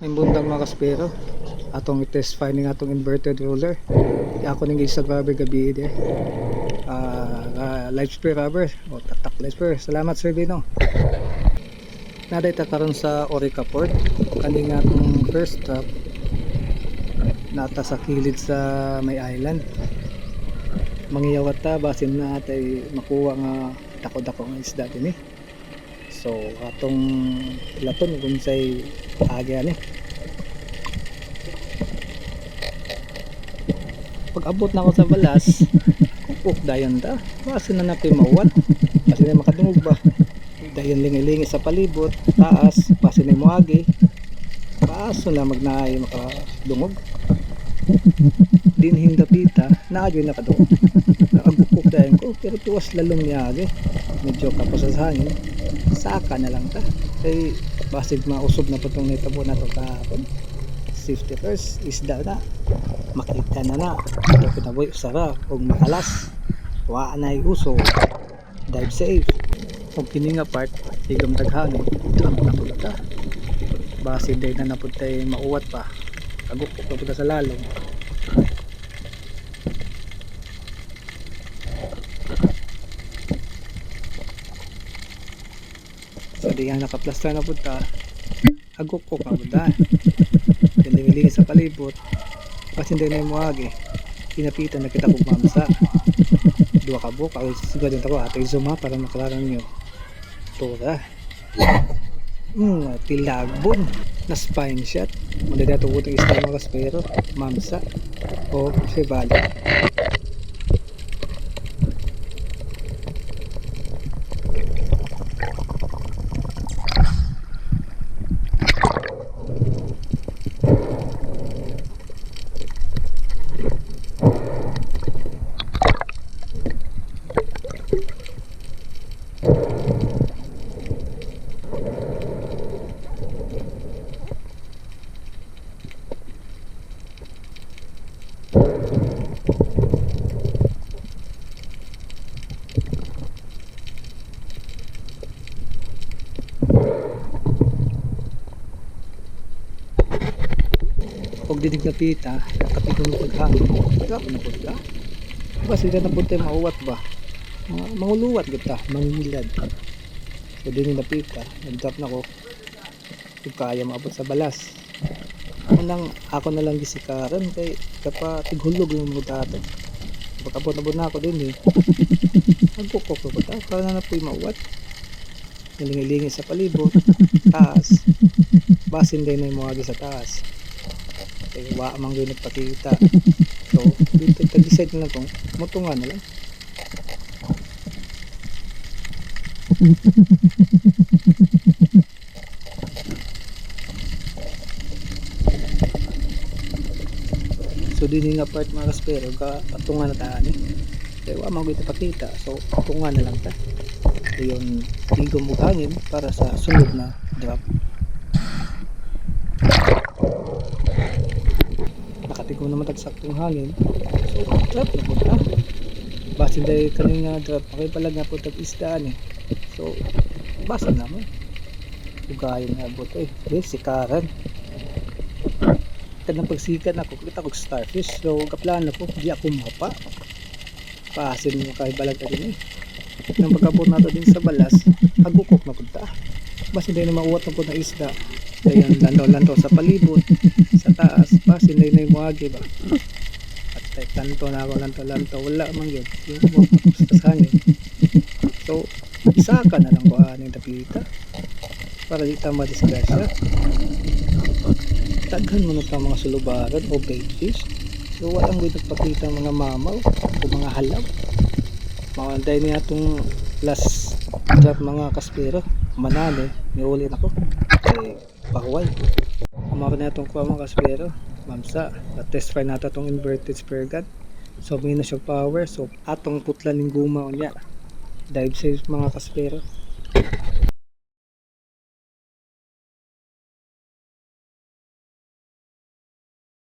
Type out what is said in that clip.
May bundang mga kaspero. Atong i-test finding atong inverted roller. Ako ning isa grabe gabi de. Ah, uh, live spray rubber. O tatak live spray. Salamat Sir Dino. Naday ta karon sa Orica Port. Kani nga atong first stop nata sa kilid sa may island. Mangiyawat ta basin na atay makuha nga dako-dako nga isda din eh. So atong laton kung say agya ni. Pag abot na ako sa balas, kukuk dayon ta. Kasi na natin mawat. Kasi na makadungog ba. Dayon lingi-lingi sa palibot, taas, kasi na muagi. Paso na magnaay makadungog. Dinhing dapita, naagyo na kadungog. Nakabukok dayon ko, pero tuwas lalong niagi. Medyo kapos sa hangin. Saka na lang ta. Kay basig mausog na po itong nitabo na ito kahapon. Safety first, isda na. Makita na na. Ito pinaboy usara og makalas. Wa na uso. Dive safe. Og kini nga part igam daghangin drum na pud ta base day na napud tay mauwat pa. Agok pa pud sa lalong so di nga nakaplastar na pud ta agok ko pa pud Lingi-lingi sa palibot. Kasi hindi na yung muagi pinapitan na kita kong mamsa dua ka buka ay siguro din ako ato zoom ha para makalaran nyo. Tura. Hmm tilagbon na spine shot. Mali na ito utang isda mga kaspero mamsa o sebali pag dinig na pita nakapitong paghangin drop na po ka ba sila na po tayo mauwat ba? Manguluwat kita mangilad. So din na pita nag drop na ko kung kaya maabot sa balas. Unang ako na lang gisikaran kay kapa tighulog yung mga dato pagkabot na na ako din eh. Nagkukok ko ta para na na po'y mauwat. Nilingilingi sa palibot taas. Basin din na yung mga sa taas kaya wa mang yun nagpakita so dito tag-decide na lang kung mutungan na lang. So din nga part mga kaspero ka patungan na taan eh. Kaya wa mang yun nagpakita so patungan na lang ta. So yung tigom mo para sa sunod na drop tagsaktong hangin so drop na po ta basin dahil kaning nga drop makipalag nga po tag isdaan eh. So basa naman. Ugayon nga po eh. Yes sikaran kanang pagsikat ako. Kita ko starfish. So kaplan ako. Di ako mapa. Pasin mo kay balag din eh. Nang pagkabot nato din sa balas agukok na punta. Basin dahil na mauwat na po na isda. Ayan, lantaw-lantaw sa palibot, muagi ba? At eh, tanto na ako lantaw-lantaw, wala man yun. Yung sa hangin. So, isa ka na lang ko aning tapita para di tama disgrasya. Taghan mo na ta mga sulubaran o baitfish. So, walang gawin nagpakita mga mamaw o mga halaw. Mga dahil niya itong last drop mga kaspero. Manali, may uli na ko. Eh, pahuway. Umaro na itong kuha mga kaspero. Mamsa, test fry nato itong inverted spare gun. So, minus yung power. So, atong putlan ng guma o niya. Dive safe mga kaspero.